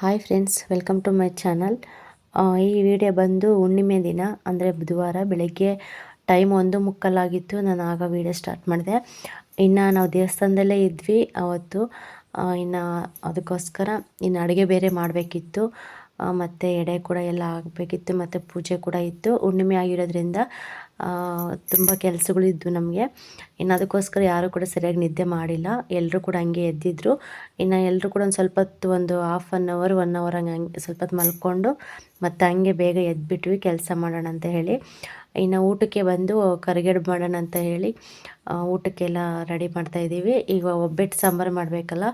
Hi friends welcome to my channel ಈ video ಬಂದು ಹುಣ್ಣಿಮೆ ದಿನ, ಅಂದರೆ ಬುಧವಾರ ಬೆಳಗ್ಗೆ ಟೈಮ್ ಒಂದು ಮುಕ್ಕಲಾಗಿತ್ತು. ನಾನು ಆಗ ವಿಡಿಯೋ ಸ್ಟಾರ್ಟ್ ಮಾಡಿದೆ. ಇನ್ನು ನಾವು ದೇವಸ್ಥಾನದಲ್ಲೇ ಇದ್ವಿ. ಅವತ್ತು ಇನ್ನು ಅದಕ್ಕೋಸ್ಕರ ಇನ್ನು ಅಡುಗೆ ಬೇರೆ ಮಾಡಬೇಕಿತ್ತು. ಮತ್ತು ಎಡೆ ಕೂಡ ಎಲ್ಲ ಆಗಬೇಕಿತ್ತು, ಮತ್ತು ಪೂಜೆ ಕೂಡ ಇತ್ತು. ಹುಣ್ಣಿಮೆ ಆಗಿರೋದ್ರಿಂದ ತುಂಬ ಕೆಲಸಗಳಿದ್ವು ನಮಗೆ. ಇನ್ನು ಅದಕ್ಕೋಸ್ಕರ ಯಾರೂ ಕೂಡ ಸರಿಯಾಗಿ ನಿದ್ದೆ ಮಾಡಿಲ್ಲ. ಎಲ್ಲರೂ ಕೂಡ ಹಂಗೆ ಎದ್ದಿದ್ರು. ಇನ್ನು ಎಲ್ಲರೂ ಕೂಡ ಒಂದು ಸ್ವಲ್ಪ ಹೊತ್ತು ಒಂದು half an hour one hour ಹಂಗೆ ಹಂಗೆ ಸ್ವಲ್ಪ ಹೊತ್ತು ಮಲ್ಕೊಂಡು ಮತ್ತು ಹಂಗೆ ಬೇಗ ಎದ್ಬಿಟ್ವಿ. ಕೆಲಸ ಮಾಡೋಣ ಅಂತ ಹೇಳಿ. ಇನ್ನು ಊಟಕ್ಕೆ ಬಂದು ಕರಿಗೆಡ್ ಮಾಡೋಣ ಅಂತ ಹೇಳಿ ಊಟಕ್ಕೆಲ್ಲ ರೆಡಿ ಮಾಡ್ತಾಯಿದ್ದೀವಿ ಈಗ ಒಬ್ಬಟ್ಟು ಸಾಂಬಾರು ಮಾಡಬೇಕಲ್ಲ.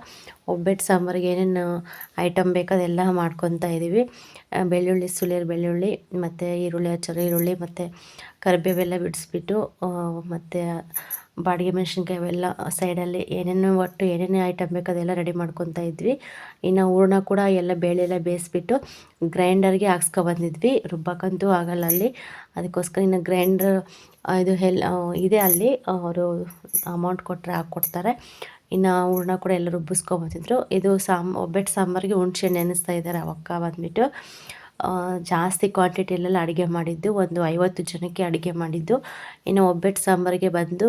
ಒಬ್ಬಟ್ಟು ಸಾಂಬಾರಿಗೆ ಏನೇನು ಐಟಮ್ ಬೇಕೋ ಅದೆಲ್ಲ ಮಾಡ್ಕೊತಾ ಇದ್ದೀವಿ. ಬೆಳ್ಳುಳ್ಳಿ, ಸುಲಿಯರ್ ಬೆಳ್ಳುಳ್ಳಿ, ಮತ್ತು ಈರುಳ್ಳಿ ಹಚ್ಚೋರು ಈರುಳ್ಳಿ, ಮತ್ತು ಕರಿಬೇವೆಲ್ಲ ಬಿಡಿಸ್ಬಿಟ್ಟು ಮತ್ತು ಬಾಡಿಗೆ ಮೆಣಸಿನ್ಕಾಯಿ ಅವೆಲ್ಲ ಸೈಡಲ್ಲಿ ಏನೇನು ಒಟ್ಟು ಏನೇನು ಐಟಮ್ ಬೇಕು ಅದೆಲ್ಲ ರೆಡಿ ಮಾಡ್ಕೊತಾ ಇದ್ವಿ. ಇನ್ನು ಹೂರ್ಣ ಕೂಡ ಎಲ್ಲ ಬೇಳೆ ಎಲ್ಲ ಬೇಯಿಸ್ಬಿಟ್ಟು ಗ್ರೈಂಡರ್ಗೆ ಹಾಕ್ಸ್ಕೊಬಂದಿದ್ವಿ ರುಬ್ಬಕ್ಕಂತೂ ಆಗಲ್ಲ ಅಲ್ಲಿ. ಅದಕ್ಕೋಸ್ಕರ ಇನ್ನು ಗ್ರೈಂಡರ್ ಇದು ಹೆಲ್ ಇದೆ ಅಲ್ಲಿ. ಅವರು ಅಮೌಂಟ್ ಕೊಟ್ಟರೆ ಹಾಕ್ಕೊಡ್ತಾರೆ. ಇನ್ನು ಹೂರ್ಣ ಕೂಡ ಎಲ್ಲ ರುಬ್ಬಿಸ್ಕೊಬಂದಿದ್ರು ಇದು ಸಾಂಬ್ ಒಬ್ಬೆಟ್ಟು ಸಾಂಬಾರಿಗೆ ಹುಣ್ಸೆ ನೆನೆಸ್ತಾ ಇದ್ದಾರೆ ಅವಕ್ಕ ಬಂದುಬಿಟ್ಟು. ಜಾಸ್ತಿ ಕ್ವಾಂಟಿಟಿಯಲ್ಲೆಲ್ಲ ಅಡುಗೆ ಮಾಡಿದ್ದು, ಒಂದು ಐವತ್ತು ಜನಕ್ಕೆ ಅಡುಗೆ ಮಾಡಿದ್ದು. ಇನ್ನು ಒಬ್ಬಟ್ಟು ಸಾಂಬಾರಿಗೆ ಬಂದು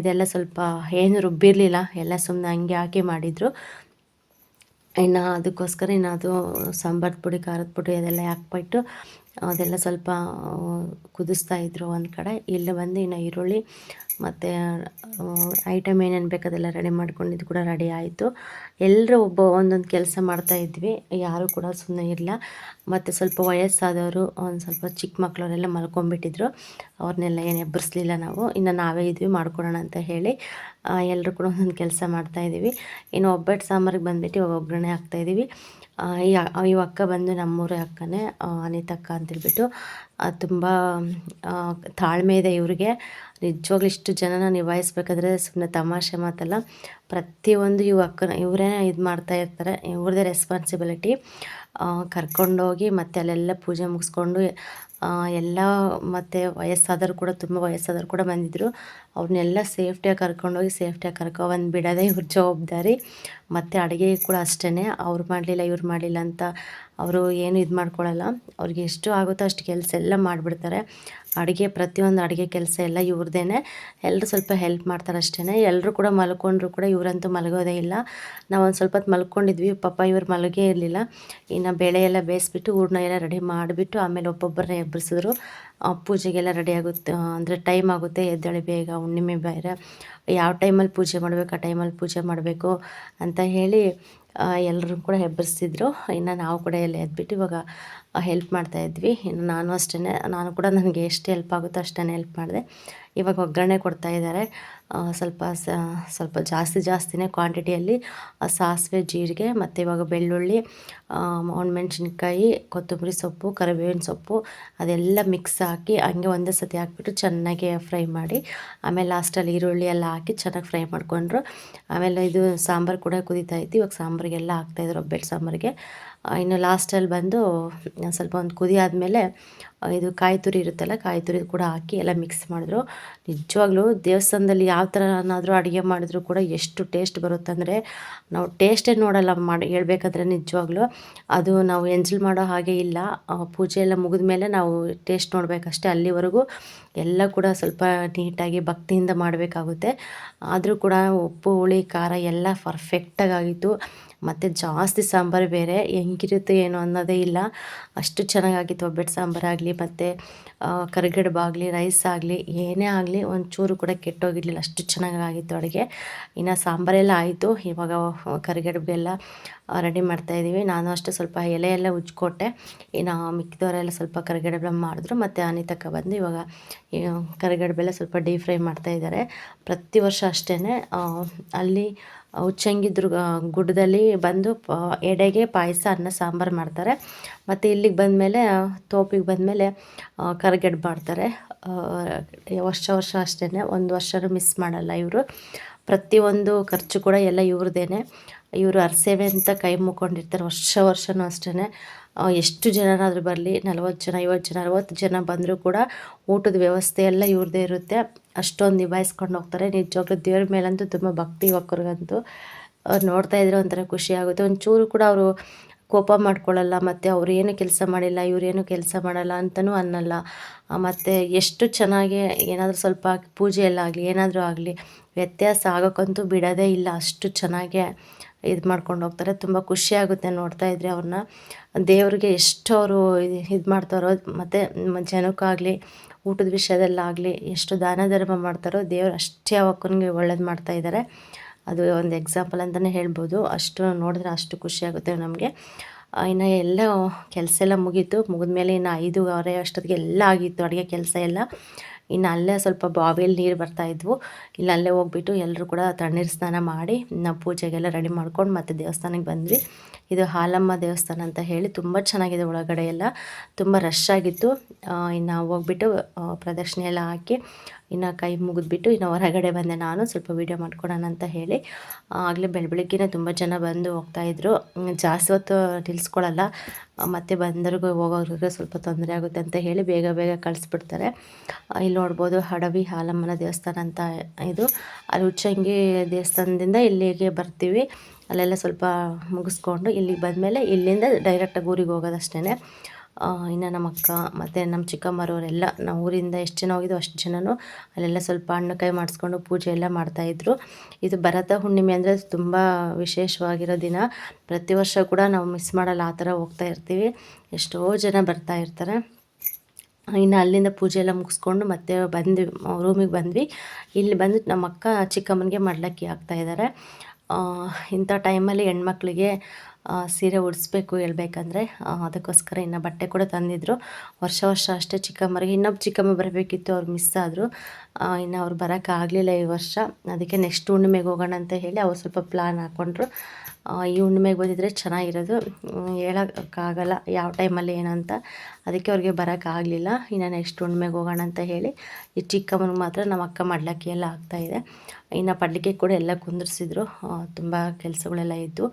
ಇದೆಲ್ಲ ಸ್ವಲ್ಪ ಏನು ರುಬ್ಬಿರಲಿಲ್ಲ, ಎಲ್ಲ ಸುಮ್ಮನೆ ಹಂಗೆ ಹಾಕಿ ಮಾಡಿದರು. ಇನ್ನು ಅದಕ್ಕೋಸ್ಕರ ಇನ್ನು ಅದು ಸಾಂಬಾರು ಪುಡಿ, ಖಾರದ ಪುಡಿ ಅದೆಲ್ಲ ಹಾಕ್ಬಿಟ್ಟು ಅದೆಲ್ಲ ಸ್ವಲ್ಪ ಕುದಿಸ್ತಾ ಇದ್ದರು ಒಂದು ಕಡೆ. ಇಲ್ಲಿ ಬಂದು ಇನ್ನು ಈರುಳ್ಳಿ ಮತ್ತು ಐಟಮ್ ಏನೇನು ಬೇಕು ಅದೆಲ್ಲ ರೆಡಿ ಮಾಡ್ಕೊಂಡಿದ್ದು ಕೂಡ ರೆಡಿ ಆಯಿತು. ಎಲ್ಲರೂ ಒಬ್ಬ ಒಂದೊಂದು ಕೆಲಸ ಮಾಡ್ತಾ ಇದ್ವಿ. ಯಾರೂ ಕೂಡ ಸುಮ್ಮನೆ ಇರಲಿಲ್ಲ ಮತ್ತು ಸ್ವಲ್ಪ ವಯಸ್ಸಾದವರು, ಒಂದು ಸ್ವಲ್ಪ ಚಿಕ್ಕ ಮಕ್ಕಳವರೆಲ್ಲ ಮಲ್ಕೊಂಡ್ಬಿಟ್ಟಿದ್ರು. ಅವ್ರನ್ನೆಲ್ಲ ಏನು ಎಬ್ಬರಿಸ್ಲಿಲ್ಲ ನಾವು. ಇನ್ನು ನಾವೇ ಇದ್ವಿ ಮಾಡ್ಕೊಳೋಣ ಅಂತ ಹೇಳಿ ಎಲ್ಲರೂ ಕೂಡ ಒಂದೊಂದು ಕೆಲಸ ಮಾಡ್ತಾಯಿದ್ದೀವಿ ಇನ್ನು ಒಬ್ಬಟ್ಟು ಸಾಂಬಾರಿಗೆ ಬಂದ್ಬಿಟ್ಟು ಒಗ್ಗರಣೆ ಹಾಕ್ತಾಯಿದ್ದೀವಿ ಈ ಈ ಅಕ್ಕ ಬಂದು ನಮ್ಮೂರ ಅಕ್ಕನೇ ಅನಿತಕ್ಕ ಅಂತೇಳ್ಬಿಟ್ಟು ತುಂಬ ತಾಳ್ಮೆ ಇದೆ ಇವ್ರಿಗೆ. ನಿಜವಾಗ್ಲೂ ಇಷ್ಟು ಜನನ ನಿಭಾಯಿಸ್ಬೇಕಾದ್ರೆ ಸುಮ್ಮನೆ ತಮಾಷೆ ಮಾತಲ್ಲ. ಪ್ರತಿಯೊಂದು ಇವು ಇವರೇ ಇದು ಮಾಡ್ತಾ ಇರ್ತಾರೆ. ಇವ್ರದ್ದೇ ರೆಸ್ಪಾನ್ಸಿಬಿಲಿಟಿ ಕರ್ಕೊಂಡೋಗಿ ಮತ್ತೆ ಅಲ್ಲೆಲ್ಲ ಪೂಜೆ ಮುಗಿಸ್ಕೊಂಡು ಎಲ್ಲ ಮತ್ತು ವಯಸ್ಸಾದವರು ಕೂಡ, ತುಂಬ ವಯಸ್ಸಾದವರು ಕೂಡ ಬಂದಿದ್ದರು ಅವ್ರನ್ನೆಲ್ಲ ಸೇಫ್ಟಿಯಾಗಿ ಕರ್ಕೊಂಡೋಗಿ, ಸೇಫ್ಟಿಯಾಗಿ ಕರ್ಕೊಬಂದು ಬಿಡೋದೇ ಇವ್ರ ಜವಾಬ್ದಾರಿ. ಮತ್ತು ಅಡುಗೆ ಕೂಡ ಅಷ್ಟೇ ಅವ್ರು ಮಾಡಲಿಲ್ಲ, ಇವ್ರು ಮಾಡಲಿಲ್ಲ ಅಂತ ಅವರು ಏನು ಇದು ಮಾಡ್ಕೊಳ್ಳಲ್ಲ ಅವ್ರಿಗೆ ಎಷ್ಟು ಆಗುತ್ತೋ ಅಷ್ಟು ಕೆಲಸ ಎಲ್ಲ ಮಾಡಿಬಿಡ್ತಾರೆ. ಅಡುಗೆ, ಪ್ರತಿಯೊಂದು ಅಡುಗೆ ಕೆಲಸ ಎಲ್ಲ ಇವ್ರದ್ದೇ ಎಲ್ಲರೂ ಸ್ವಲ್ಪ ಹೆಲ್ಪ್ ಮಾಡ್ತಾರೆ ಅಷ್ಟೇ ಎಲ್ಲರೂ ಕೂಡ ಮಲ್ಕೊಂಡ್ರು ಕೂಡ ಇವರಂತೂ ಮಲಗೋದೇ ಇಲ್ಲ. ನಾವು ಒಂದು ಸ್ವಲ್ಪ ಹೊತ್ತು ಮಲ್ಕೊಂಡಿದ್ವಿ. ಪಾಪ ಇವ್ರು ಮಲಗೇ ಇರಲಿಲ್ಲ. ಇನ್ನು ಬೇಳೆ ಎಲ್ಲ ಬೇಯಿಸ್ಬಿಟ್ಟು ಹೂರ್ಣ ಎಲ್ಲ ರೆಡಿ ಮಾಡಿಬಿಟ್ಟು ಆಮೇಲೆ ಒಬ್ಬೊಬ್ಬರನ್ನ ಎಬ್ಬರಿಸಿದ್ರು ಪೂಜೆಗೆಲ್ಲ ರೆಡಿ ಆಗುತ್ತೆ. ಅಂದರೆ ಟೈಮ್ ಆಗುತ್ತೆ ಎದ್ದೇಳಿ ಬೇಗ. ಹುಣ್ಣಿಮೆ ಬೇರೆ. ಯಾವ ಟೈಮಲ್ಲಿ ಪೂಜೆ ಮಾಡಬೇಕು, ಆ ಟೈಮಲ್ಲಿ ಪೂಜೆ ಮಾಡಬೇಕು ಅಂತ ಹೇಳಿ ಎಲ್ಲರೂ ಕೂಡ ಹೆಬ್ಬರಿಸ್ತಿದ್ರು ಇನ್ನು ನಾವು ಕೂಡ ಎಲ್ಲ ಎದ್ಬಿಟ್ಟು ಇವಾಗ ಹೆಲ್ಪ್ ಮಾಡ್ತಾಯಿದ್ವಿ ಇನ್ನು ನಾನು ಅಷ್ಟೇ ನಾನು ಕೂಡ ನನಗೆ ಎಷ್ಟು ಹೆಲ್ಪ್ ಆಗುತ್ತೋ ಅಷ್ಟೇ ಹೆಲ್ಪ್ ಮಾಡಿದೆ. ಇವಾಗ ಒಗ್ಗರಣೆ ಕೊಡ್ತಾ ಇದ್ದಾರೆ. ಸ್ವಲ್ಪ ಸ್ವಲ್ಪ ಜಾಸ್ತಿ ಜಾಸ್ತಿನೇ ಕ್ವಾಂಟಿಟಿಯಲ್ಲಿ ಸಾಸಿವೆ, ಜೀರಿಗೆ ಮತ್ತು ಇವಾಗ ಬೆಳ್ಳುಳ್ಳಿ ಒಣಮೆಣ್ಸಿನ್ಕಾಯಿ, ಕೊತ್ತಂಬರಿ ಸೊಪ್ಪು, ಕರಿಬೇವಿನ ಸೊಪ್ಪು ಅದೆಲ್ಲ ಮಿಕ್ಸ್ ಹಾಕಿ ಹಂಗೆ ಒಂದೇ ಸತಿ ಹಾಕ್ಬಿಟ್ಟು ಚೆನ್ನಾಗಿ ಫ್ರೈ ಮಾಡಿ, ಆಮೇಲೆ ಲಾಸ್ಟಲ್ಲಿ ಈರುಳ್ಳಿ ಎಲ್ಲ ಹಾಕಿ ಚೆನ್ನಾಗಿ ಫ್ರೈ ಮಾಡಿಕೊಂಡ್ರು. ಆಮೇಲೆ ಇದು ಸಾಂಬಾರು ಕೂಡ ಕುದೀತಾ ಇತ್ತು. ಇವಾಗ ಸಾಂಬಾರಿಗೆಲ್ಲ ಹಾಕ್ತಾಯಿದ್ರು ಒಬ್ಬೆಟ್ಟು ಸಾಂಬಾರಿಗೆ. ಇನ್ನು ಲಾಸ್ಟಲ್ಲಿ ಬಂದು ಸ್ವಲ್ಪ ಒಂದು ಕುದಿ ಆದಮೇಲೆ ಇದು ಕಾಯಿ ತುರಿ ಇರುತ್ತಲ್ಲ, ಕಾಯಿ ತುರಿ ಕೂಡ ಹಾಕಿ ಎಲ್ಲ ಮಿಕ್ಸ್ ಮಾಡಿದ್ರು. ನಿಜವಾಗ್ಲೂ ದೇವಸ್ಥಾನದಲ್ಲಿ ಯಾವ ಥರನಾದರೂ ಅಡುಗೆ ಮಾಡಿದ್ರು ಕೂಡ ಎಷ್ಟು ಟೇಸ್ಟ್ ಬರುತ್ತಂದರೆ, ನಾವು ಟೇಸ್ಟೇ ನೋಡಲ್ಲ ಮಾಡಿ, ಹೇಳ್ಬೇಕಾದ್ರೆ ನಿಜವಾಗ್ಲೂ. ಅದು ನಾವು ಎಂಜಲ್ ಮಾಡೋ ಹಾಗೆ ಇಲ್ಲ. ಪೂಜೆ ಎಲ್ಲ ಮುಗಿದ ಮೇಲೆ ನಾವು ಟೇಸ್ಟ್ ನೋಡಬೇಕಷ್ಟೇ. ಅಲ್ಲಿವರೆಗೂ ಎಲ್ಲ ಕೂಡ ಸ್ವಲ್ಪ ನೀಟಾಗಿ ಭಕ್ತಿಯಿಂದ ಮಾಡಬೇಕಾಗುತ್ತೆ. ಆದರೂ ಕೂಡ ಉಪ್ಪು, ಹುಳಿ, ಖಾರ ಎಲ್ಲ ಪರ್ಫೆಕ್ಟಾಗಿ ಆಗಿತ್ತು ಮತ್ತು ಜಾಸ್ತಿ ಸಾಂಬಾರು ಬೇರೆ ಹೆಂಗಿರುತ್ತೆ ಏನು ಅನ್ನೋದೇ ಇಲ್ಲ. ಅಷ್ಟು ಚೆನ್ನಾಗಾಗಿತ್ತು ಒಬ್ಬಟ್ಟು ಸಾಂಬಾರಾಗಲಿ ಮತ್ತು ಕರಿಗಡುಬಾಗಲಿ ರೈಸ್ ಆಗಲಿ, ಏನೇ ಆಗಲಿ ಒಂಚೂರು ಕೂಡ ಕೆಟ್ಟೋಗಿರಲಿಲ್ಲ. ಅಷ್ಟು ಚೆನ್ನಾಗಾಗಿತ್ತು ಅಡುಗೆ. ಇನ್ನು ಸಾಂಬಾರೆಲ್ಲ ಆಯಿತು. ಇವಾಗ ಕರಿಗಡುಬೆಲ್ಲ ರೆಡಿ ಮಾಡ್ತಾಯಿದ್ದೀವಿ ನಾನು ಅಷ್ಟೇ ಸ್ವಲ್ಪ ಎಲೆ ಎಲ್ಲ ಉಜ್ಕೊಟ್ಟೆ. ಇನ್ನು ಮಿಕ್ಕಿದವರೆಲ್ಲ ಸ್ವಲ್ಪ ಕರಿಗಡುಬೆ ಮಾಡಿದ್ರು. ಮತ್ತು ಅನಿತಕ್ಕ ಬಂದು ಇವಾಗ ಕರಿಗಡುಬೆಲ್ಲ ಸ್ವಲ್ಪ ಡೀಪ್ ಫ್ರೈ ಮಾಡ್ತಾಯಿದ್ದಾರೆ ಪ್ರತಿ ವರ್ಷ ಅಷ್ಟೇ ಅಲ್ಲಿ ಹುಚ್ಚಂಗಿದ್ರು ಗುಡ್ಡದಲ್ಲಿ ಬಂದು ಎಡೆಗೆ ಪಾಯಸ, ಅನ್ನ, ಸಾಂಬಾರು ಮಾಡ್ತಾರೆ. ಮತ್ತು ಇಲ್ಲಿಗೆ ಬಂದಮೇಲೆ ತೋಪಿಗೆ ಬಂದಮೇಲೆ ಕರಿಗಡ್ಬು ಮಾಡ್ತಾರೆ. ವರ್ಷ ವರ್ಷ ಅಷ್ಟೇ ಒಂದು ವರ್ಷನೂ ಮಿಸ್ ಮಾಡಲ್ಲ ಇವರು. ಪ್ರತಿಯೊಂದು ಖರ್ಚು ಕೂಡ ಎಲ್ಲ ಇವ್ರದ್ದೇನೆ ಇವರು ಅರಸೇವೆ ಅಂತ ಕೈ ಮುಕ್ಕೊಂಡಿರ್ತಾರೆ ವರ್ಷ ವರ್ಷವೂ ಅಷ್ಟೇ ಎಷ್ಟು ಜನನಾದರೂ ಬರಲಿ, ನಲ್ವತ್ತು ಜನ, ಐವತ್ತು ಜನ, ಅರವತ್ತು ಜನ ಬಂದರೂ ಕೂಡ ಊಟದ ವ್ಯವಸ್ಥೆ ಎಲ್ಲ ಇವ್ರದ್ದೇ ಇರುತ್ತೆ. ಅಷ್ಟೊಂದು ನಿಭಾಯಿಸ್ಕೊಂಡು ಹೋಗ್ತಾರೆ. ನಿಜವಾಗ್ಲೂ ದೇವ್ರ ಮೇಲಂತೂ ತುಂಬ ಭಕ್ತಿ ಯುವಕರಿಗಂತೂ ಅವ್ರು ನೋಡ್ತಾ ಇದ್ರೆ ಒಂಥರ ಖುಷಿ ಆಗುತ್ತೆ. ಒಂಚೂರು ಕೂಡ ಅವರು ಕೋಪ ಮಾಡ್ಕೊಳ್ಳಲ್ಲ, ಮತ್ತು ಏನು ಕೆಲಸ ಮಾಡಿಲ್ಲ ಇವರೇನು ಕೆಲಸ ಮಾಡಲ್ಲ ಅಂತಲೂ ಅನ್ನಲ್ಲ. ಮತ್ತು ಎಷ್ಟು ಚೆನ್ನಾಗಿ ಏನಾದರೂ ಸ್ವಲ್ಪ ಪೂಜೆಯಲ್ಲಾಗಲಿ, ಏನಾದರೂ ಆಗಲಿ, ವ್ಯತ್ಯಾಸ ಆಗೋಕ್ಕಂತೂ ಬಿಡೋದೇ ಇಲ್ಲ. ಅಷ್ಟು ಚೆನ್ನಾಗೆ ಇದು ಮಾಡ್ಕೊಂಡು ಹೋಗ್ತಾರೆ. ತುಂಬ ಖುಷಿಯಾಗುತ್ತೆ ನೋಡ್ತಾ ಇದ್ರೆ ಅವ್ರನ್ನ ದೇವರಿಗೆ ಎಷ್ಟು ಅವರು ಇದು ಮಾಡ್ತಾರೋ, ಮತ್ತು ಜನಕ್ಕಾಗಲಿ ಊಟದ ವಿಷಯದಲ್ಲಾಗಲಿ ಎಷ್ಟು ದಾನ ಧರ್ಮ ಮಾಡ್ತಾರೋ ದೇವರು ಅಷ್ಟೇ ಅವಕ್ಕನಿಗೆ ಒಳ್ಳೇದು ಮಾಡ್ತಾ ಇದ್ದಾರೆ ಅದು ಒಂದು ಎಕ್ಸಾಂಪಲ್ ಅಂತಲೇ ಹೇಳ್ಬೋದು. ಅಷ್ಟು ನೋಡಿದ್ರೆ ಅಷ್ಟು ಖುಷಿಯಾಗುತ್ತೆ ನಮಗೆ. ಇನ್ನು ಎಲ್ಲ ಕೆಲಸ ಎಲ್ಲ ಮುಗೀತು. ಮುಗಿದ್ಮೇಲೆ ಇನ್ನು ಐದೂವರೆ ಅಷ್ಟೊತ್ತಿಗೆ ಎಲ್ಲ ಆಗಿತ್ತು ಅಡುಗೆ ಕೆಲಸ ಎಲ್ಲ. ಇನ್ನು ಅಲ್ಲೇ ಸ್ವಲ್ಪ ಬಾವಿಯಲ್ಲಿ ನೀರು ಬರ್ತಾಯಿದ್ವು ಇಲ್ಲಿ ಅಲ್ಲೇ ಹೋಗ್ಬಿಟ್ಟು ಎಲ್ಲರೂ ಕೂಡ ತಣ್ಣೀರು ಸ್ನಾನ ಮಾಡಿ, ನಾವು ಪೂಜೆಗೆಲ್ಲ ರೆಡಿ ಮಾಡ್ಕೊಂಡು ಮತ್ತೆ ದೇವಸ್ಥಾನಕ್ಕೆ ಬಂದ್ವಿ. ಇದು ಹಾಲಮ್ಮ ದೇವಸ್ಥಾನ ಅಂತ ಹೇಳಿ ತುಂಬ ಚೆನ್ನಾಗಿದೆ ಒಳಗಡೆ ಎಲ್ಲ. ತುಂಬ ರಶ್ ಆಗಿತ್ತು. ಇನ್ನು ಹೋಗ್ಬಿಟ್ಟು ಪ್ರದಕ್ಷಿಣೆ ಎಲ್ಲ ಹಾಕಿ, ಇನ್ನು ಕೈ ಮುಗಿದ್ಬಿಟ್ಟು, ಇನ್ನು ಹೊರಗಡೆ ಬಂದೆ ನಾನು. ಸ್ವಲ್ಪ ವೀಡಿಯೋ ಮಾಡ್ಕೊಳೋಣ ಅಂತ ಹೇಳಿ. ಆಗಲೇ ಬೆಳ, ಬೆಳಗ್ಗೆನೇ ತುಂಬ ಜನ ಬಂದು ಹೋಗ್ತಾಯಿದ್ರು ಜಾಸ್ತಿ ಹೊತ್ತು ನಿಲ್ಲಿಸ್ಕೊಳ್ಳಲ್ಲ ಮತ್ತು ಬಂದವ್ರಿಗೂ, ಹೋಗೋರಿಗೆ ಸ್ವಲ್ಪ ತೊಂದರೆ ಆಗುತ್ತೆ ಅಂತ ಹೇಳಿ ಬೇಗ ಬೇಗ ಕಳಿಸ್ಬಿಡ್ತಾರೆ. ಇಲ್ಲಿ ನೋಡ್ಬೋದು ಹಡವಿ ಹಾಲಮ್ಮನ ದೇವಸ್ಥಾನ ಅಂತ ಇದು. ಅಲ್ಲಿ ಉಚ್ಚಂಗಿ ದೇವಸ್ಥಾನದಿಂದ ಇಲ್ಲಿಗೆ ಬರ್ತೀವಿ. ಅಲ್ಲೆಲ್ಲ ಸ್ವಲ್ಪ ಮುಗಿಸ್ಕೊಂಡು ಇಲ್ಲಿಗೆ ಬಂದಮೇಲೆ ಇಲ್ಲಿಂದ ಡೈರೆಕ್ಟಾಗಿ ಊರಿಗೆ ಹೋಗೋದಷ್ಟೇ ಇನ್ನು ನಮ್ಮ ಅಕ್ಕ ಮತ್ತು ನಮ್ಮ ಚಿಕ್ಕಮ್ಮರವರೆಲ್ಲ ನಾವು ಊರಿಂದ ಎಷ್ಟು ಜನ ಹೋಗಿದ್ದು ಅಷ್ಟು ಜನನೂ ಅಲ್ಲೆಲ್ಲ ಸ್ವಲ್ಪ ಹಣ್ಣು ಕೈ ಮಾಡಿಸ್ಕೊಂಡು ಪೂಜೆ ಎಲ್ಲ ಮಾಡ್ತಾಯಿದ್ರು ಇದು ಭರತ ಹುಣ್ಣಿಮೆ ಅಂದರೆ ತುಂಬ ವಿಶೇಷವಾಗಿರೋ ದಿನ. ಪ್ರತಿ ವರ್ಷ ಕೂಡ ನಾವು ಮಿಸ್ ಮಾಡಲ್ಲ, ಆ ಥರ ಹೋಗ್ತಾ ಇರ್ತೀವಿ. ಎಷ್ಟೋ ಜನ ಬರ್ತಾ ಇರ್ತಾರೆ. ಇನ್ನು ಅಲ್ಲಿಂದ ಪೂಜೆ ಎಲ್ಲ ಮುಗಿಸ್ಕೊಂಡು ಮತ್ತೆ ಬಂದ್ವಿ ರೂಮಿಗೆ ಬಂದ್ವಿ. ಇಲ್ಲಿ ಬಂದು ನಮ್ಮ ಅಕ್ಕ ಚಿಕ್ಕಮ್ಮನಿಗೆ ಮಾಡ್ಲಕ್ಕಿ ಹಾಕ್ತಾಯಿದ್ದಾರೆ ಇಂಥ ಟೈಮಲ್ಲಿ ಹೆಣ್ಮಕ್ಳಿಗೆ ಸೀರೆ ಉಡಿಸ್ಬೇಕು ಹೇಳ್ಬೇಕಂದ್ರೆ ಅದಕ್ಕೋಸ್ಕರ ಇನ್ನು ಬಟ್ಟೆ ಕೂಡ ತಂದಿದ್ರು. ವರ್ಷ ವರ್ಷ ಅಷ್ಟೇ ಚಿಕ್ಕಮ್ಮರಿಗೆ, ಇನ್ನೊಬ್ಬ ಚಿಕ್ಕಮ್ಮ ಬರಬೇಕಿತ್ತು, ಅವ್ರು ಮಿಸ್ ಆದರು. ಇನ್ನು ಅವ್ರು ಬರೋಕ್ಕಾಗಲಿಲ್ಲ ಈ ವರ್ಷ. ಅದಕ್ಕೆ ನೆಕ್ಸ್ಟ್ ಹುಣ್ಣಿಮೆಗೆ ಹೋಗೋಣ ಅಂತ ಹೇಳಿ ಅವ್ರು ಸ್ವಲ್ಪ ಪ್ಲ್ಯಾನ್ ಹಾಕ್ಕೊಂಡ್ರು ಈ ಹುಣ್ಣಿಮೆಗೆ ಬಂದಿದ್ದರೆ ಚೆನ್ನಾಗಿರೋದು. ಹೇಳೋಕ್ಕಾಗಲ್ಲ ಯಾವ ಟೈಮಲ್ಲಿ ಏನಂತ ಅದಕ್ಕೆ ಅವ್ರಿಗೆ ಬರೋಕ್ಕಾಗಲಿಲ್ಲ. ಇನ್ನು ನೆಕ್ಸ್ಟ್ ಹುಣ್ಣಿಮೆಗೆ ಹೋಗೋಣ ಅಂತ ಹೇಳಿ ಈ ಚಿಕ್ಕಮ್ಮನಿಗೆ ಮಾತ್ರ ನಮ್ಮ ಅಕ್ಕ ಮಾಡ್ಲಕ್ಕಿ ಎಲ್ಲ ಆಗ್ತಾಯಿದೆ ಇನ್ನು ಪಡ್ಲಿಕ್ಕೆ ಕೂಡ ಎಲ್ಲ ಕುಂದಿರ್ಸಿದ್ರು. ತುಂಬ ಕೆಲಸಗಳೆಲ್ಲ ಇದ್ದು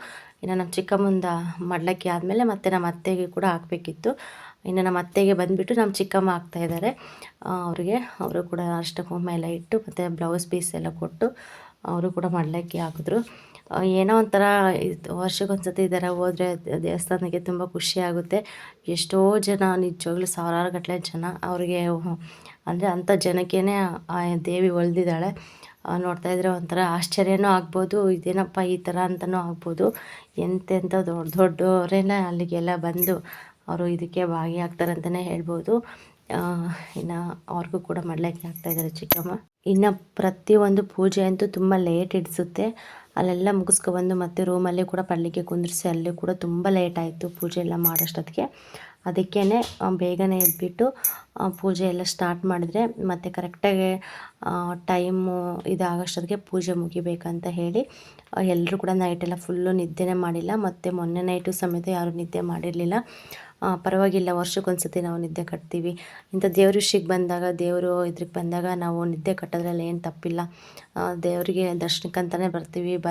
ಇನ್ನು ನಮ್ಮ ಚಿಕ್ಕಮ್ಮಂದ ಮಡ್ಲಕ್ಕಿ ಆದಮೇಲೆ ಮತ್ತೆ ನಮ್ಮ ಅತ್ತೆಗೆ ಕೂಡ ಹಾಕಬೇಕಿತ್ತು. ಇನ್ನು ನಮ್ಮ ಅತ್ತೆಗೆ ಬಂದುಬಿಟ್ಟು ನಮ್ಮ ಚಿಕ್ಕಮ್ಮ ಹಾಕ್ತಾಯಿದ್ದಾರೆ ಅವರಿಗೆ, ಅವರು ಕೂಡ ಅಷ್ಟು ಕುಂಕುಮ ಎಲ್ಲ ಇಟ್ಟು ಮತ್ತು ಬ್ಲೌಸ್ ಪೀಸ್ ಎಲ್ಲ ಕೊಟ್ಟು ಅವರು ಕೂಡ ಮಡ್ಲಕ್ಕಿ ಹಾಕಿದ್ರು. ಏನೋ ಒಂಥರ ವರ್ಷಕ್ಕೊಂದ್ಸತಿ ಈ ಥರ ಹೋದರೆ ದೇವಸ್ಥಾನಕ್ಕೆ ತುಂಬ ಖುಷಿಯಾಗುತ್ತೆ ಎಷ್ಟೋ ಜನ ನಿಜವಾಗ್ಲೂ ಸಾವಿರಾರು ಗಟ್ಟಲೆ ಜನ ಅವ್ರಿಗೆ ಅಂದರೆ ಅಂಥ ಜನಕ್ಕೇ ಆ ದೇವಿ ಒಲ್ದಿದ್ದಾಳೆ ನೋಡ್ತಾ ಇದ್ರೆ ಒಂಥರ ಆಶ್ಚರ್ಯನೂ ಆಗ್ಬೋದು, ಇದೇನಪ್ಪ ಈ ಥರ ಅಂತಲೂ ಆಗ್ಬೋದು. ಎಂತೆಂಥ ದೊಡ್ಡ ದೊಡ್ಡವರೆಲ್ಲ ಅಲ್ಲಿಗೆಲ್ಲ ಬಂದು ಅವರು ಇದಕ್ಕೆ ಭಾಗಿಯಾಗ್ತಾರೆ ಅಂತಲೇ ಹೇಳ್ಬೋದು. ಇನ್ನು ಅವ್ರಿಗೂ ಕೂಡ ಮಾಡ್ಲಿಕ್ಕೆ ಆಗ್ತಾಯಿದ್ದಾರೆ ಚಿಕ್ಕಮ್ಮ. ಇನ್ನು ಪ್ರತಿಯೊಂದು ಪೂಜೆ ಅಂತೂ ತುಂಬ ಲೇಟ್ ಹಿಡಿಸುತ್ತೆ ಅಲ್ಲೆಲ್ಲ ಮುಗಿಸ್ಕೊಬಂದು ಮತ್ತೆ ರೂಮಲ್ಲಿ ಕೂಡ ಪಡಲಿಕ್ಕೆ ಕುಂದಿರಿಸಿ ಅಲ್ಲಿ ಕೂಡ ತುಂಬ ಲೇಟ್ ಆಯಿತು ಪೂಜೆ ಎಲ್ಲ ಮಾಡೋಷ್ಟೊತ್ತಿಗೆ. ಅದಕ್ಕೇ ಬೇಗನೆ ಎದ್ಬಿಟ್ಟು ಪೂಜೆ ಎಲ್ಲ ಸ್ಟಾರ್ಟ್ ಮಾಡಿದ್ರೆ ಮತ್ತು ಕರೆಕ್ಟಾಗಿ ಟೈಮು ಇದಾಗೋಷ್ಟೊತ್ತಿಗೆ ಪೂಜೆ ಮುಗಿಬೇಕಂತ ಹೇಳಿ ಎಲ್ಲರೂ ಕೂಡ ನೈಟೆಲ್ಲ ಫುಲ್ಲು ನಿದ್ದೆನೇ ಮಾಡಿಲ್ಲ. ಮತ್ತು ಮೊನ್ನೆ ನೈಟು ಸಮೇತ ಯಾರೂ ನಿದ್ದೆ ಮಾಡಿರಲಿಲ್ಲ. ಪರವಾಗಿಲ್ಲ, ವರ್ಷಕ್ಕೊಂದ್ಸತಿ ನಾವು ನಿದ್ದೆ ಕಟ್ತೀವಿ. ಇಂಥ ದೇವ್ರ ವಿಷಯಕ್ಕೆ ಬಂದಾಗ, ದೇವರು ಇದ್ರಿಗೆ ಬಂದಾಗ ನಾವು ನಿದ್ದೆ ಕಟ್ಟೋದ್ರಲ್ಲಿ ಏನು ತಪ್ಪಿಲ್ಲ. ದೇವರಿಗೆ ದರ್ಶನಕ್ಕಂತಲೇ ಬರ್ತೀವಿ. ಬ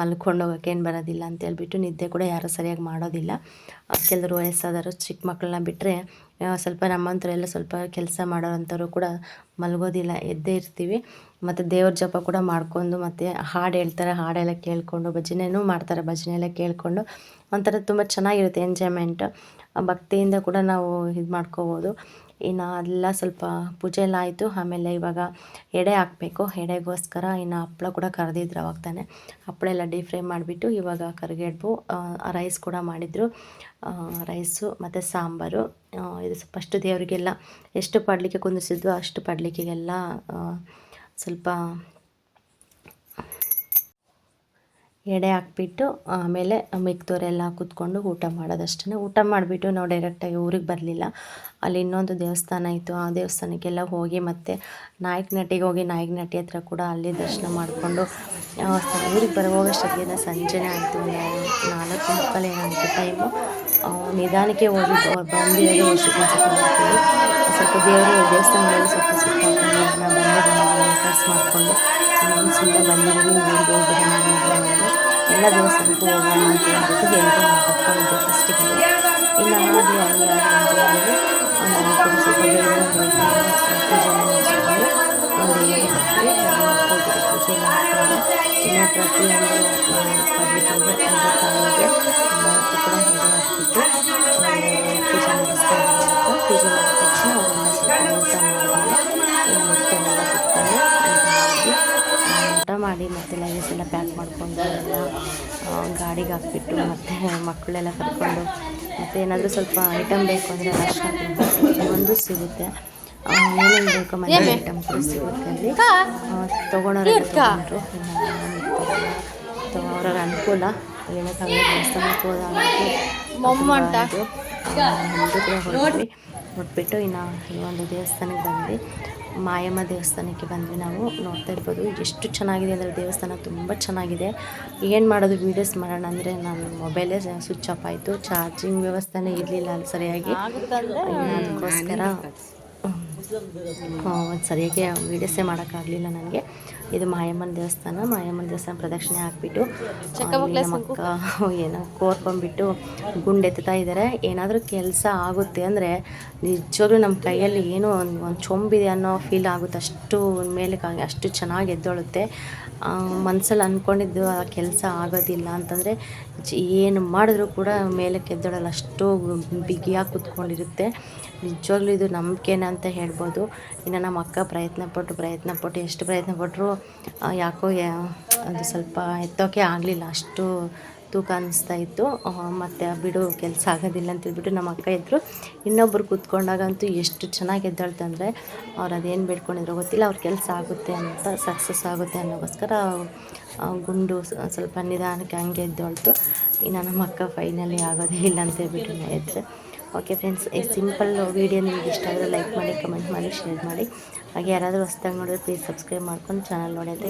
ಮಲ್ಕೊಂಡು ಹೋಗೋಕ್ಕೇನು ಬರೋದಿಲ್ಲ ಅಂತ ಹೇಳ್ಬಿಟ್ಟು ನಿದ್ದೆ ಕೂಡ ಯಾರೂ ಸರಿಯಾಗಿ ಮಾಡೋದಿಲ್ಲ. ಕೆಲವರು ವಯಸ್ಸಾದವರು ಚಿಕ್ಕ ಮಕ್ಕಳನ್ನ ಬಿಟ್ಟರೆ ಸ್ವಲ್ಪ ನಮ್ಮಂಥರೆಲ್ಲ ಸ್ವಲ್ಪ ಕೆಲಸ ಮಾಡೋವಂಥವ್ರು ಕೂಡ ಮಲಗೋದಿಲ್ಲ. ಎದ್ದೇ ಇರ್ತೀವಿ. ಮತ್ತು ದೇವ್ರ ಜಪ ಕೂಡ ಮಾಡ್ಕೊಂಡು ಮತ್ತು ಹಾಡು ಹೇಳ್ತಾರೆ. ಹಾಡೆಲ್ಲ ಕೇಳಿಕೊಂಡು ಭಜನೆನೂ ಮಾಡ್ತಾರೆ. ಭಜನೆ ಎಲ್ಲ ಕೇಳಿಕೊಂಡು ಒಂಥರ ತುಂಬ ಚೆನ್ನಾಗಿರುತ್ತೆ ಎಂಜಾಯ್ಮೆಂಟ್. ಭಕ್ತಿಯಿಂದ ಕೂಡ ನಾವು ಇದು ಮಾಡ್ಕೋಬೋದು. ಇನ್ನು ಅದೆಲ್ಲ ಸ್ವಲ್ಪ ಪೂಜೆ ಎಲ್ಲ ಆಯಿತು. ಆಮೇಲೆ ಇವಾಗ ಎಡೆ ಹಾಕಬೇಕು. ಎಡೆಗೋಸ್ಕರ ಇನ್ನು ಹಪ್ಪಳ ಕೂಡ ಕರೆದಿದ್ರು ಅವಾಗ ತಾನೆ. ಹಪ್ಪಳ ಎಲ್ಲ ಡೀಪ್ ಫ್ರೈ ಮಾಡಿಬಿಟ್ಟು ಇವಾಗ ಕರಿಗಡ್ಬು. ರೈಸ್ ಕೂಡ ಮಾಡಿದರು. ರೈಸು ಮತ್ತು ಸಾಂಬಾರು. ಇದು ಫಸ್ಟು ದೇವರಿಗೆಲ್ಲ ಎಷ್ಟು ಪಡಲಿಕ್ಕೆ ಕುಂದಿಸಿದ್ವು ಅಷ್ಟು ಪಡಲಿಕ್ಕೆಲ್ಲ ಸ್ವಲ್ಪ ಎಡೆ ಹಾಕ್ಬಿಟ್ಟು ಆಮೇಲೆ ಮಿಕ್ದವರೆಲ್ಲ ಕೂತ್ಕೊಂಡು ಊಟ ಮಾಡೋದಷ್ಟೇ ಊಟ ಮಾಡಿಬಿಟ್ಟು ನಾವು ಡೈರೆಕ್ಟಾಗಿ ಊರಿಗೆ ಬರಲಿಲ್ಲ. ಅಲ್ಲಿ ಇನ್ನೊಂದು ದೇವಸ್ಥಾನ ಇತ್ತು. ಆ ದೇವಸ್ಥಾನಕ್ಕೆಲ್ಲ ಹೋಗಿ ಮತ್ತು ನಾಯಕನಟ್ಟಿಗೆ ಹೋಗಿ ನಾಯಕನಟ್ಟಿ ಹತ್ರ ಕೂಡ ಅಲ್ಲಿ ದರ್ಶನ ಮಾಡಿಕೊಂಡು ಊರಿಗೆ ಬರೋ ಹೋಗೋಷ್ಟೊತ್ತಿಗೆ ಸಂಜೆನೇ ಆಯಿತು. ನಾಲ್ಕು ಮಕ್ಕಳು ಏನಾಯಿತು ಟೈಮು ನಿಧಾನಕ್ಕೆ ಹೋಗಿ ಬಂದು ಮಾಡ್ತೀವಿ. ಸ್ವಲ್ಪ ದೇವರು ದೇವಸ್ಥಾನದಲ್ಲಿ ಸ್ವಲ್ಪ ಸುತ್ತ ಬಂದು ಸುಮ್ಮನೆ ಬಂದಿದ್ದೀವಿ, ಊರಿಗೆ ಹೋಗ್ಬಿಡೋಣ ಎಲ್ಲ ದೇವಸ್ಥಾನಕ್ಕೂ ಹೋಗೋಣ ಅಂತ ಹೇಳ್ಬಿಟ್ಟು ಹೇಳ್ಕೊಂಡು ಕರ್ಕೊಂಡಿದ್ದೆ ಫಸ್ಟಿಗೆ ಇನ್ನು ಆಮೇಲೆ ಅಲ್ಲಿ ಅಂತ ಹೇಳಿ ನಾವು ಕೂಡ ಸ್ವಲ್ಪ ಬೇಗ ಪೂಜೆ ಮಾಡಿಸ್ಕೊಂಡು ಒಂದು ಪೂಜೆ ಮಾಡಿಕೊಂಡು ಇನ್ನು ಪ್ರತಿಯೊಂದು ಪಡ್ಲಿಕ್ಕೆ ತಾಯಿಗೆ ಮಾಡಿ ಮತ್ತು ಲಗೇಜ್ ಎಲ್ಲ ಪ್ಯಾಕ್ ಮಾಡಿಕೊಂಡು ಎಲ್ಲ ಗಾಡಿಗೆ ಹಾಕ್ಬಿಟ್ಟು ಮತ್ತು ಮಕ್ಕಳೆಲ್ಲ ಕರ್ಕೊಂಡು ಮತ್ತು ಏನಾದರೂ ಸ್ವಲ್ಪ ಐಟಮ್ ಬೇಕು ಅಂದರೆ ಒಂದು ಸಿಗುತ್ತೆ. ಏನೇನು ಬೇಕು ಮನೆ ಐಟಮ್ ಕೂಡ ಸಿಗುತ್ತೆ ಅಲ್ಲಿ. ತೊಗೊಳೋರು ತೊಗೊಂಡ್ರು ಅನುಕೂಲ. ಏನಕ್ಕಾಗಲ್ಲ ದೇವಸ್ಥಾನಕ್ಕೆ ಹೋದಾಗ ಹೊರಟ್ವಿ. ಹೊಟ್ಬಿಟ್ಟು ಇನ್ನು ಈ ಒಂದು ದೇವಸ್ಥಾನಕ್ಕೆ ಬಂದ್ವಿ. ಮಾಯಮ್ಮ ದೇವಸ್ಥಾನಕ್ಕೆ ಬಂದ್ವಿ ನಾವು ನೋಡ್ತಾ ಇರ್ಬೋದು. ಎಷ್ಟು ಚೆನ್ನಾಗಿದೆ ಅಂದರೆ ದೇವಸ್ಥಾನ ತುಂಬ ಚೆನ್ನಾಗಿದೆ. ಏನು ಮಾಡೋದು ವೀಡಿಯೋಸ್ ಮಾಡೋಣ ಅಂದರೆ ನಾನು ಮೊಬೈಲೇ ಸ್ವಿಚ್ ಆಫ್ ಆಯಿತು. ಚಾರ್ಜಿಂಗ್ ವ್ಯವಸ್ಥೆನೇ ಇರಲಿಲ್ಲ ಅಲ್ಲಿ ಸರಿಯಾಗಿ ಅದಕ್ಕೋಸ್ಕರ ಸರಿಯಾಗಿ ವೀಡಿಯೋಸೇ ಮಾಡೋಕ್ಕಾಗಲಿಲ್ಲ ನನಗೆ. ಇದು ಮಾಯಮ್ಮನ ದೇವಸ್ಥಾನ ಮಾಯಮ್ಮನ ದೇವಸ್ಥಾನ ಪ್ರದಕ್ಷಿಣೆ ಹಾಕ್ಬಿಟ್ಟು ಮಕ್ಕ ಅಕ್ಕ ಏನೋ ಕೋರ್ಕೊಂಡ್ಬಿಟ್ಟು ಗುಂಡೆತ್ತಾ ಇದ್ದಾರೆ ಏನಾದರೂ ಕೆಲಸ ಆಗುತ್ತೆ ಅಂದರೆ ನಿಜವಾಗ್ಲೂ ನಮ್ಮ ಕೈಯಲ್ಲಿ ಏನೋ ಒಂದು ಒಂದು ಚೊಂಬಿದೆ ಅನ್ನೋ ಫೀಲ್ ಆಗುತ್ತೆ. ಅಷ್ಟು ಮೇಲೆ ಅಷ್ಟು ಚೆನ್ನಾಗಿ ಎದ್ದೊಳುತ್ತೆ. ಮನಸ್ಸಲ್ಲಿ ಅಂದ್ಕೊಂಡಿದ್ದು ಆ ಕೆಲಸ ಆಗೋದಿಲ್ಲ ಅಂತಂದರೆ ಏನು ಮಾಡಿದ್ರೂ ಕೂಡ ಮೇಲಕ್ಕೆ ಎದ್ದೊಳಲ್ಲ. ಅಷ್ಟು ಬಿಗಿಯಾಗಿ ಕುತ್ಕೊಂಡಿರುತ್ತೆ. ನಿಜವಾಗ್ಲೂ ಇದು ನಂಬಿಕೆನ ಅಂತ ಹೇಳ್ಬೋದು ಇನ್ನು ನಮ್ಮ ಅಕ್ಕ ಪ್ರಯತ್ನ ಪಟ್ಟು ಪ್ರಯತ್ನ ಪಟ್ಟು ಎಷ್ಟು ಪ್ರಯತ್ನ ಪಟ್ಟರು ಯಾಕೋ ಅದು ಸ್ವಲ್ಪ ಎತ್ತೋಕೆ ಆಗಲಿಲ್ಲ. ಅಷ್ಟು ತೂಕ ಅನ್ನಿಸ್ತಾ ಇತ್ತು. ಮತ್ತು ಬಿಡು, ಕೆಲಸ ಆಗೋದಿಲ್ಲ ಅಂತ ಹೇಳ್ಬಿಟ್ಟು ನಮ್ಮ ಅಕ್ಕ ಇದ್ದರು ಇನ್ನೊಬ್ಬರು ಕೂತ್ಕೊಂಡಾಗಂತೂ ಎಷ್ಟು ಚೆನ್ನಾಗಿ ಎದ್ದಾಳ್ತಂದರೆ, ಅವ್ರು ಅದೇನು ಬೇಡ್ಕೊಂಡಿದ್ರು ಗೊತ್ತಿಲ್ಲ. ಅವ್ರ ಕೆಲಸ ಆಗುತ್ತೆ ಅಂತ ಸಕ್ಸಸ್ ಆಗುತ್ತೆ ಅನ್ನೋಗೋಸ್ಕರ ಗುಂಡು ಸ್ವಲ್ಪ ನಿಧಾನಕ್ಕೆ ಹಂಗೆ ಎದ್ದೋಳ್ತು. ಇನ್ನು ನಮ್ಮ ಅಕ್ಕ ಫೈನಲಿ ಆಗೋದೇ ಇಲ್ಲ ಅಂತ ಹೇಳ್ಬಿಟ್ಟು ಹೇಳಿದ್ರೆ ಓಕೆ ಫ್ರೆಂಡ್ಸ್, ಈ ಸಿಂಪಲ್ ವೀಡಿಯೋ ನಿಮ್ಗೆ ಇಷ್ಟ ಆದರೆ ಲೈಕ್ ಮಾಡಿ, ಕಮೆಂಟ್ ಮಾಡಿ, ಶೇರ್ ಮಾಡಿ. ಹಾಗೆ ಯಾರಾದರೂ ಹೊಸ್ದಾಗಿ ನೋಡಿದ್ರೆ ಪ್ಲೀಸ್ ಸಬ್ಸ್ಕ್ರೈಬ್ ಮಾಡ್ಕೊಂಡು ಚಾನಲ್ ನೋಡಿ ಅಂತ